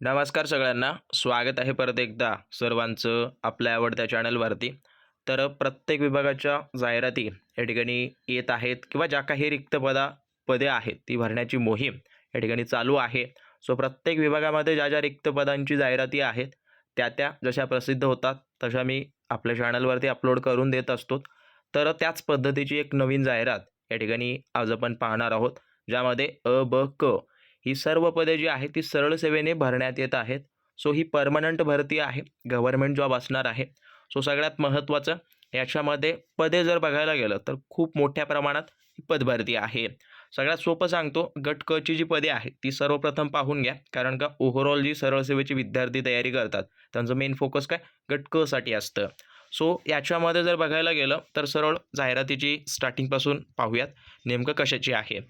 नमस्कार सगळ्यांना. स्वागत आहे परत एकदा सर्वांचं आपल्या आवडत्या चॅनलवरती. तर प्रत्येक विभागाच्या जाहिराती या ठिकाणी येत आहेत किंवा ज्या काही रिक्त पदा पदे आहेत ती भरण्याची मोहीम या ठिकाणी चालू आहे. सो प्रत्येक विभागामध्ये ज्या ज्या रिक्त पदांची जाहिराती आहेत त्या त्या जशा प्रसिद्ध होतात तशा मी आपल्या चॅनलवरती अपलोड करून देत असतो. तर त्याच पद्धतीची एक नवीन जाहिरात या ठिकाणी आज आपण पाहणार आहोत ज्यामध्ये अ ब क ही सर्व पदे जी आहेत ती सरळ सेवेने भरण्यात येत आहेत. सो ही परमनंट भरती आहे. गव्हर्नमेंट जॉब असणार आहे. सो सगळ्यात महत्त्वाचं याच्यामध्ये पदे जर बघायला गेलं तर खूप मोठ्या प्रमाणात ही पदभरती आहे. सगळ्यात सोपं सांगतो गट क ची जी पदे आहेत ती सर्वप्रथम पाहून घ्या. कारण का ओव्हरऑल जी सरळ सेवेची विद्यार्थी तयारी करतात त्यांचं मेन फोकस काय? गट क साठी असतं. सो याच्यामध्ये जर बघायला गेलं तर सरळ जाहिरातीची स्टार्टिंगपासून पाहूयात नेमकं कशाची आहे.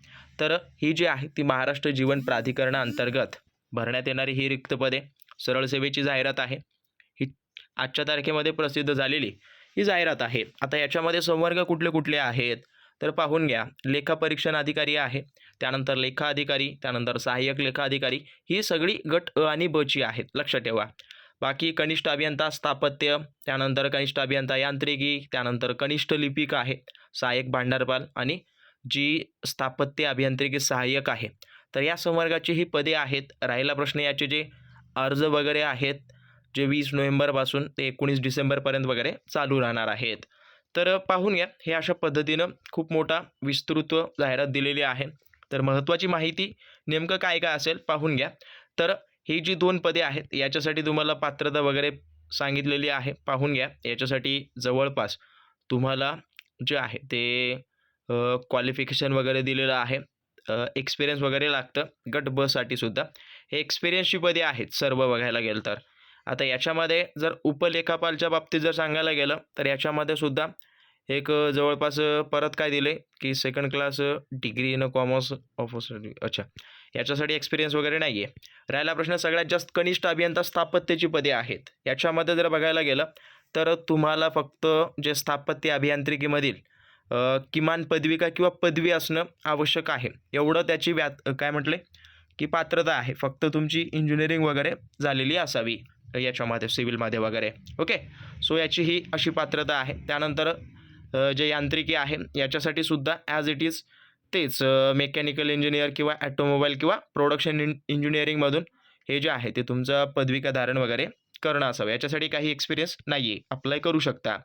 तर ही जी आहे ती महाराष्ट्र जीवन प्राधिकरणाअंतर्गत भरण्यात येणारी ही रिक्त पदे. सरळ सेवेची जाहिरात आहे. ही आजच्या तारखेमध्ये प्रसिद्ध झालेली ही जाहिरात आहे. आता याच्यामध्ये संवर्ग कुठले कुठले आहेत? तर पाहून घ्या. लेखापरीक्षण अधिकारी आहे. त्यानंतर लेखा अधिकारी त्यानंतर सहाय्यक लेखा अधिकारी. ही सगळी गट अ आणि बची आहेत. लक्षात ठेवा. बाकी कनिष्ठ अभियंता स्थापत्य त्यानंतर कनिष्ठ अभियंता यांत्रिकी त्यानंतर कनिष्ठ लिपिक आहे सहाय्यक भांडारपाल आणि जी स्थापत्य अभियांत्रिकी सहाय्यक आहे. तर या संवर्गाची ही पदे आहेत राहिला प्रश्न याचे जे अर्ज वगैरे आहेत जे वीस नोव्हेंबरपासून ते एकोणीस डिसेंबरपर्यंत वगैरे चालू राहणार आहेत. तर पाहून घ्या हे अशा पद्धतीनं खूप मोठा विस्तृत जाहिरात दिलेली आहे. तर महत्त्वाची माहिती नेमकं काय काय असेल पाहून घ्या. तर ही जी दोन पदे आहेत याच्यासाठी तुम्हाला पात्रता वगैरे सांगितलेली आहे पाहून घ्या. याच्यासाठी जवळपास तुम्हाला जे आहे ते क्वालिफिकेशन वगैरे दिलेलं आहे. एक्सपिरियन्स वगैरे लागतं गट बसाठी सुद्धा. हे एक्सपिरियन्सची पदे आहेत सर्व बघायला गेलं तर. आता याच्यामध्ये जर उपलेखापालच्या बाबतीत जर सांगायला गेलं तर याच्यामध्ये सुद्धा एक जवळपास परत काय दिले? की second class degree in commerce of अच्छा. याच्यासाठी एक्सपिरियन्स वगैरे नाही आहे राहिला प्रश्न सगळ्यात जास्त कनिष्ठ अभियंता स्थापत्याची पदे आहेत. याच्यामध्ये जर बघायला गेलं तर तुम्हाला फक्त जे स्थापत्य अभियांत्रिकीमधील किमान पदविका किंवा पदवी असणं आवश्यक आहे. एवढं त्याची व्यात काय म्हटले? की पात्रता आहे. फक्त तुमची इंजिनिअरिंग वगैरे झालेली असावी. याच्यामध्ये सिव्हिलमध्ये वगैरे. ओके सो याची ही अशी पात्रता आहे. त्यानंतर जे यांत्रिकी आहे याच्यासाठी सुद्धा ॲज इट इज तेच मेकॅनिकल इंजिनियर किंवा ॲटोमोबाईल किंवा प्रोडक्शन इन इंजिनिअरिंगमधून हे जे आहे ते तुमचं पदविका धारण वगैरे करणं असावं. याच्यासाठी काही एक्सपिरियन्स नाही आहे अप्लाय करू शकता.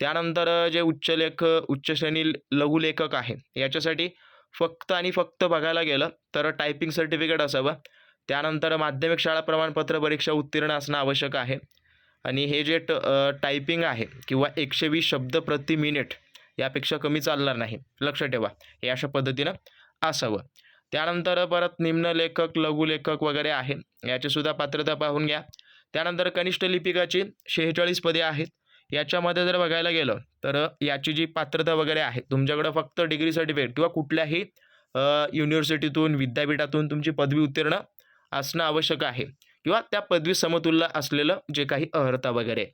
त्यानंतर जे उच्च लेख उच्च श्रेणी लघुलेखक आहे याच्यासाठी फक्त आणि फक्त बघायला गेलं तर टायपिंग सर्टिफिकेट असावं. त्यानंतर माध्यमिक शाळा प्रमाणपत्र परीक्षा उत्तीर्ण असणं आवश्यक आहे. आणि हे जे ट टायपिंग आहे किंवा एकशे वीस शब्द प्रति मिनिट यापेक्षा कमी चालणार नाही. लक्ष ठेवा हे अशा पद्धतीनं असावं. त्यानंतर परत निम्न लेखक लघुलेखक वगैरे आहे याचीसुद्धा पात्रता पाहून घ्या. त्यानंतर कनिष्ठ लिपिकाची शेहेचाळीस पदे आहेत. याच्यामध्ये जर बघायला गेलं तर याची जी पात्रता वगैरे आहे तुमच्याकडं फक्त डिग्री सर्टिफिकेट किंवा कुठल्याही युनिव्हर्सिटीतून विद्यापीठातून तुमची पदवी उत्तीर्ण असणं आवश्यक आहे. किंवा त्या पदवी समतुल्य असलेलं जे काही अर्हता वगैरे.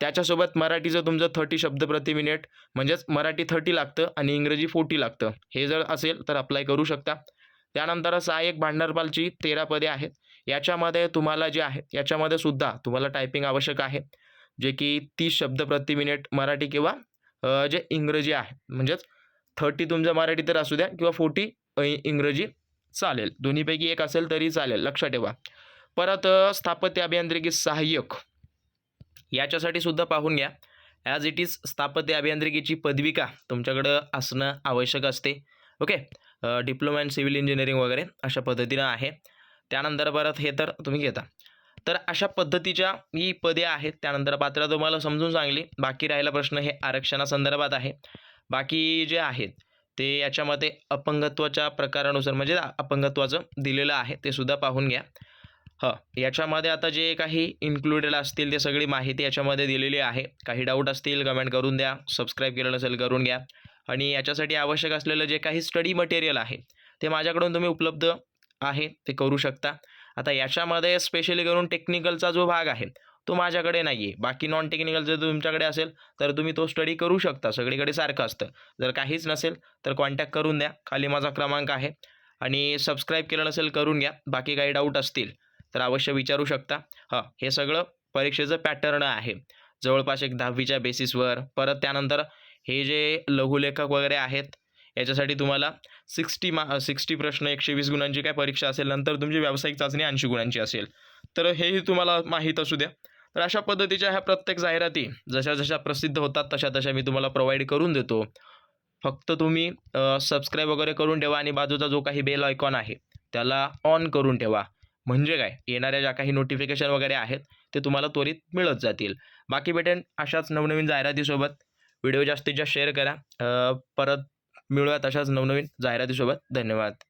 त्याच्यासोबत मराठीचं तुमचं थर्टी शब्द प्रति मिनिट म्हणजेच मराठी थर्टी लागतं आणि इंग्रजी फोर्टी लागतं. हे जर असेल तर अप्लाय करू शकता. त्यानंतर सहाय्यक भांडारपालची तेरा पदे आहेत. याच्यामध्ये तुम्हाला जे आहे याच्यामध्ये सुद्धा तुम्हाला टायपिंग आवश्यक आहे. जे की तीस शब्द प्रति मिनिट मराठी किंवा जे इंग्रजी आहे. म्हणजेच थर्टी तुमचं मराठी तर असू द्या किंवा फोर्टी इंग्रजी चालेल. दोन्हीपैकी एक असेल तरी चालेल. लक्षात ठेवा. परत स्थापत्य अभियांत्रिकी सहाय्यक. याच्यासाठी सुद्धा पाहून घ्या. ॲज इट इज स्थापत्य अभियांत्रिकीची पदविका तुमच्याकडं असणं आवश्यक असते. Okay diploma in civil engineering वगैरे अशा पद्धतीनं आहे. त्यानंतर परत हे तर तुम्ही घेता. तर अशा पद्धतीच्या ही पदे आहेत. त्यानंतर पात्र तुम्हाला समजून सांगली. बाकी राहिला प्रश्न हे आरक्षणासंदर्भात आहे. बाकी जे आहेत ते याच्यामध्ये अपंगत्वाच्या प्रकारानुसार म्हणजे अपंगत्वाचं दिलेलं आहे ते सुद्धा पाहून घ्या. हं. याच्यामध्ये आता जे काही इन्क्लुडेड असतील ते सगळी माहिती याच्यामध्ये दिलेली आहे. काही डाऊट असतील कमेंट करून द्या. सबस्क्राईब केलं नसेल करून घ्या. आणि याच्यासाठी आवश्यक असलेलं जे काही स्टडी मटेरियल आहे ते माझ्याकडून तुम्ही उपलब्ध आहे ते करू शकता. आता याच्यामध्ये स्पेशली करून टेक्निकलचा जो भाग आहे तो माझ्याकडे नाही आहे बाकी नॉन टेक्निकल जर तुमच्याकडे असेल तर तुम्ही तो स्टडी करू शकता. सगळीकडे सारखं असतं. जर काहीच नसेल तर कॉन्टॅक्ट करून द्या. खाली माझा क्रमांक आहे. आणि सबस्क्राईब केलं नसेल करून घ्या. बाकी काही डाऊट असतील तर अवश्य विचारू शकता. हां हे सगळं परीक्षेचं पॅटर्न आहे. जवळपास एक दहावीच्या बेसिसवर परत त्यानंतर हे जे लघुलेखक वगैरे आहेत याच्यासाठी तुम्हाला सिक्स्टी मा सिक्स्टी प्रश्न एकशे वीस गुणांची काय परीक्षा असेल नंतर तुमची व्यावसायिक चाचणी ऐंशी गुणांची असेल. तर हेही तुम्हाला माहीत असू द्या. तर अशा पद्धतीच्या ह्या प्रत्येक जाहिराती जशा जशा प्रसिद्ध होतात तशा तशा मी तुम्हाला प्रोव्हाइड करून देतो. फक्त तुम्ही सबस्क्राईब वगैरे करून ठेवा आणि बाजूचा जो काही बेल आयकॉन आहे त्याला ऑन करून ठेवा. म्हणजे काय? येणाऱ्या ज्या काही नोटिफिकेशन वगैरे आहेत ते तुम्हाला त्वरित मिळत जातील. बाकी भेटेन अशाच नवनवीन जाहिरातीसोबत. व्हिडिओ जास्तीत जास्त शेअर करा. परत मिळूयात अशाच नवनवीन जाहिरातीसोबत. धन्यवाद.